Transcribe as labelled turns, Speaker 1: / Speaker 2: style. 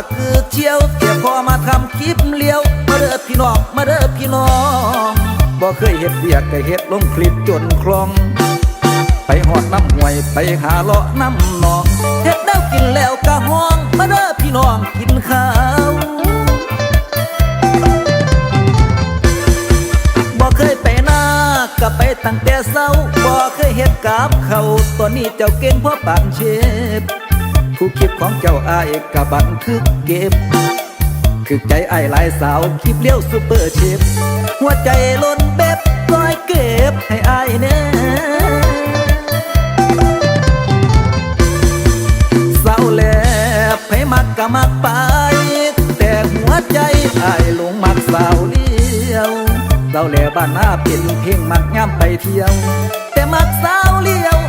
Speaker 1: ากคือเชี่ยวเสียพอมาทำคลิปเลี้ยว มาเด้อพี่น้อง มาเด้อพี่น้องบ่เคยเฮ็ดเบียกก็เฮ็ดลงคลิปจนคลอง ไปหอดน้ำห่วยไปหาเลาะน้ำหนองเฮ็ดแล้วกินแล้วก็ห้อง มาเด้อพี่น้องกินข้าวบ่เคยไปนาก็ไปตั้งแต่เช้าบ่เคยเฮ็ดกับเขาตอนนี้เจ้าเก่งเพราะปานเชฟ ผู้คลิปของเจ้าอายกับบันทึกเก็บ คือใจไอ้หลายสาวคลิปเลี้ยวซูเปอร์เชฟหัวใจล้นเบ็บร้อยเก็บให้อายแน่เศร้าแล้วให้มักก็มักไป แต่หัวใจไอ้ายหลงมักสาวเลี้ยวเศร้าแลบ้านหน้าเป็นเพลงมักย่ำไปเที่ยว แต่มักสาวเลี้ยว